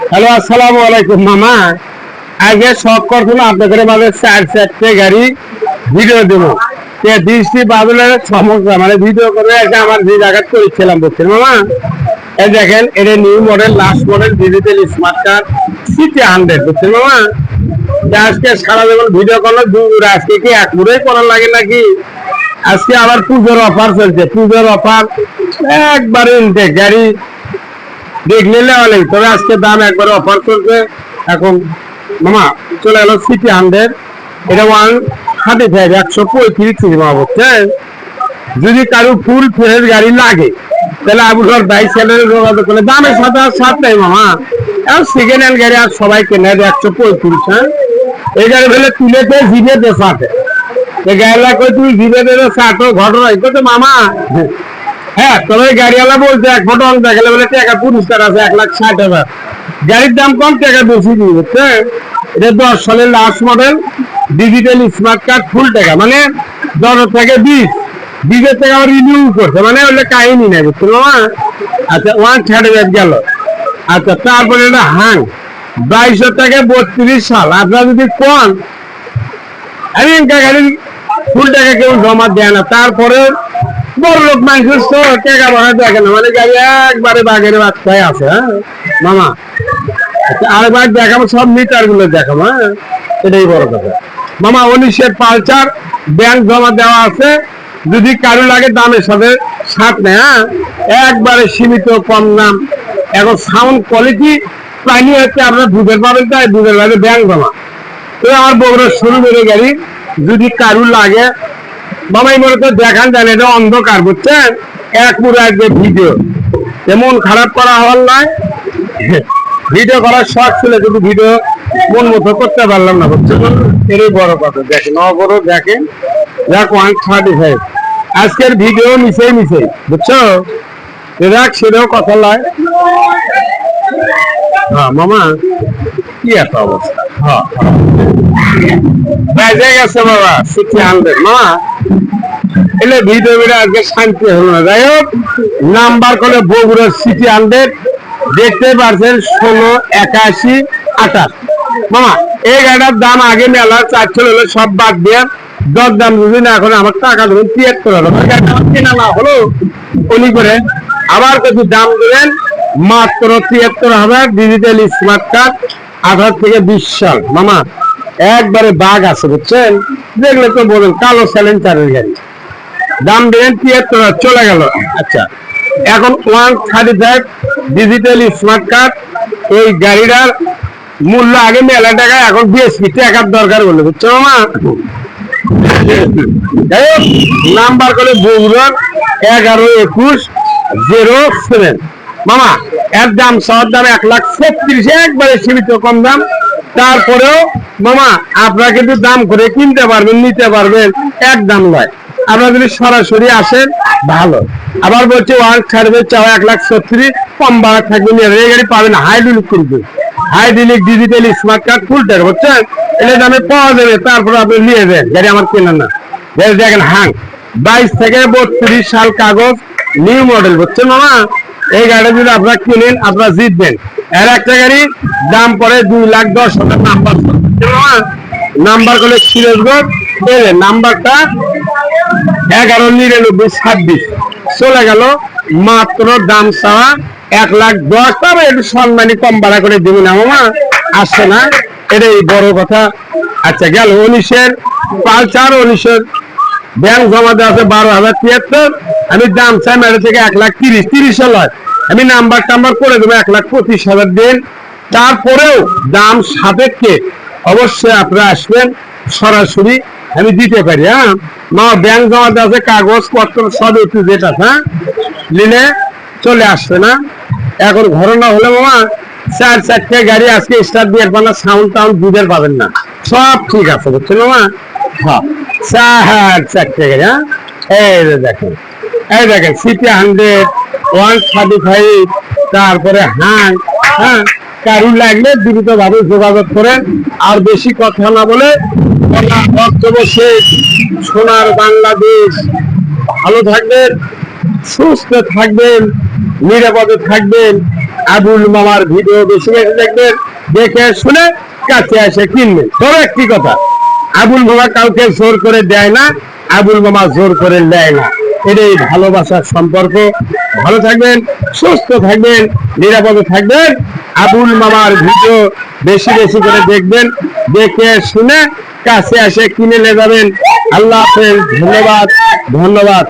Hello, আসসালামু আলাইকুম, মামা। আগে শখ করছিল আপনাদের মাঝে চার চারটে গাড়ি ভিডিও দেবো। দৃষ্টি বাদলের সমস্যা মানে ভিডিও করে এসে আমার যে জায়গা করেছিলাম বুঝছেন, মামা? এই দেখেন, এটা new model last model digital smart card CT hundred বুঝছেন, মামা? আজকে সারা জীবন ভিডিও করলে, দূর আজকে কি এক মুড়েই করার লাগে নাকি? আজকে আবার পুজোর অফার চলছে, পুজোর অফার একবারে গাড়ি দেখলে নেওয়া নেই তবে আজকে দাম একবারে অফার চলছে এখন, মামা, চলে গেল সিটি হান্ড্রেড এটা ওয়ান থার্টি ফাইভ একশো পঁয়ত্রিশ বুঝছেন যদি কারও ফুল ফ্রেশ গাড়ি লাগে, তাহলে আবুঘর বাইক স্যালারি যোগাযোগ করলে। দামের সাথে আর সাত নাই মামা। এখন সেকেন্ড হ্যান্ড গাড়ি আর সবাই কেনে একশো পঁয়ত্রিশ হ্যাঁ? এই গাড়ি ফেলে তুলেতে জিভে দেশাতে এই গাড়িলা কই তুই জিভে দেবে সাটো ঘটনা মামা। হ্যাঁ তবে গাড়িওয়ালা বলছে, এক ফটো অন দেখালে বলে টাকা পুরস্কার আছে, এক লাখ ষাট হাজার। গাড়ির দাম কম, টাকা বেশি দিয়ে বুঝছে এটা দশ সালের last model digital smart card full টাকা। মানে দশ থেকে বিশ। বিশের টাকা রিনিউ করছে। মানে ওগুলো কাহিনী নাই বুঝছ মামা আচ্ছা ওয়ান থার্টি ফাইভ গেল। আচ্ছা তারপরে এটা হাং। বাইশশো থেকে বত্রিশ সাল। আপনার যদি কোন, আমি একটা গাড়ি ফুল টাকা কেউ জমা দেয় না। তারপরে বড় লোক টাকা দেখে না। মানে গাড়ি একবারে বাগের বাচ্চায় আছে হ্যাঁ? মামা আচ্ছা, আরেকবার দেখাবো সব মিটারগুলো দেখাবো হ্যাঁ? এটাই বড় কথা। মামা উনিশের পালচার ব্যাংক জমা দেওয়া আছে। যদি কারও লাগে দামের সাথে সাথ নেয় হ্যাঁ? একবারে সীমিত কম দাম। এখন সাউন্ড কোয়ালিটি প্রাণী হচ্ছে আপনার দুধের পাবেন তাই দুধের লাগে ব্যাংক জমা। তো আমার বগুড়ার শুরু বেড়ে গাড়ি যদি কারু লাগে বাবাই মনে তো দেখান দেন এটা অন্ধকার, বুঝছেন? এক পুরো আসবে ভিডিও এমন খারাপ করা হল নয়। ভিডিও করার শখ ছিল, কিন্তু ভিডিও মন মতো করতে পারলাম না, বুঝছেন? এটাই বড় কথা। দেখেন অবরো দেখেন দেখ ওয়ান থার্টি ফাইভ আজকের ভিডিও মিশে মিশে বুঝছ? দেখ সেটাও কথা লয়। হ্যাঁ মামা। কি হ্যাঁ মা, এলে ভিডিও ভিডিও আজকে শান্তি হলো না। যাই হোক, নাম্বার করে সিটি দেখতে পারছেন, ষোলো, একাশি, আঠাশ। মামা, এই দাম আগে মেলা চারশো হলো সব বাদ দিয়ে দাম না এখন আমার টাকা ধরুন তিয়াত্তর হলো। কেনা না হলো। উনি করে আবার কিছু দাম দিলেন, মাত্র তিয়াত্তর হাজার ডিজিটাল স্মার্ট কার্ড আঠারো থেকে বিশ সাল মামা, একবারে বাঘ আছে, বুঝছেন? দেখলে তো বলেন, কালো স্যালেন্সারের গাড়ি। দাম দিলেন তিয়াত্তর চলে গেল। আচ্ছা এখন one thirty five digital smart card এই গাড়িটার মূল্য আগে মেলা টাকা, এখন বিএসপি টাকার দরকার বলে, বুঝছ মামা? নাম্বার করে বগুড়ার এগারো একুশ জিরো সেভেন মামা, এর দাম সবার দাম এক লাখ ছত্রিশ, একবারে সীমিত কম দাম। তারপরেও, মামা, আপনারা কিন্তু দাম করে কিনতে পারবেন, নিতে পারবেন, এক দাম নয়। আপনারা যদি সরাসরি আসেন, ভালো। আবার বলছে, ওয়ান ছাড়বে চাও এক লাখ ছত্রিশ, কম ভাড়া থাকবে গাড়ি পাবেন হাইড্রোলিক করবে। Hydraulic digital smart card full টাকা বুঝছেন? এটা দামে পাওয়া যাবে, তারপরে আপনি নিয়ে যান, গাড়ি আমার কেনা না। দেখেন, হাং। বাইশ থেকে বত্রিশ সাল কাগজ নিউ মডেল বুঝছেন মামা? এই গাড়ি যদি আপনারা কিনেন, আপনারা জিতবেন। এর একটা গাড়ি দাম পড়ে দুই লাখ দশ হাজার নাম্বার। নাম্বার করলে সিরাজগঞ্জ নাম্বারটা এগারো, নিরানব্বই, ছাব্বিশ। চলে গেল, মাত্র দাম চাওয়া এক লাখ দশ। তবে একটু সম্মানী কম ভাড়া করে দেবো না, মামা। আসছে না, এটাই বড় কথা। আচ্ছা গেল উনিশের পালচার উনিশের। ব্যাংক জমা দেওয়া আছে বারো হাজার তিয়াত্তর। আমি দাম চাই মেরে থেকে এক লাখ তিরিশ তিরিশ লয় আমি নাম্বার টাম্বার করে দেবো এক লাখ পঁচিশ হাজার দিন। তারপরেও দাম সাপেক্ষে অবশ্যই আপনারা আসবেন, সরাসরি আমি দিতে পারি হ্যাঁ? মা ব্যাংক জমা দেওয়া আছে, কাগজ পত্র সব একটু যেটা হ্যাঁ? নিলে চলে আসবে না। এখন ঘটনা হলে মামা চার চারটে গাড়ি আজকে স্টার্ট দিয়ে পাবেন সাউন্ড টাউন্ড দুধের পাবেন না। সব ঠিক আছে, বুঝছেন মামা হ্যাঁ চার চারটে গাড়ি হ্যাঁ? এই দেখেন। এই দেখেন, CT hundred, one thirty five তারপরে হাং হ্যাঁ কারু লাগলে দ্রুত ভাবে যোগাযোগ করেন। আর বেশি কথা না বলে বক্তব্য শেষ। সোনার বাংলাদেশ, ভালো থাকবেন, সুস্থ থাকবেন, নিরাপদে থাকবেন। আবুল মামার ভিডিও বেশি বেশি দেখবেন, দেখে শুনে কাছে এসে কিনবেন। তবে একটি কথা, আবুল মামা কাউকে জোর করে দেয় না, আবুল মামা জোর করে দেয় না। এটাই ভালোবাসার সম্পর্ক। ভালো থাকবেন, সুস্থ থাকবেন, নিরাপদে থাকবেন। আবুল মামার ভিডিও বেশি বেশি করে দেখবেন। দেখে শুনে কাছে এসে কিনে নিয়ে যাবেন। আল্লাহ হাফেজ, ধন্যবাদ ধন্যবাদ।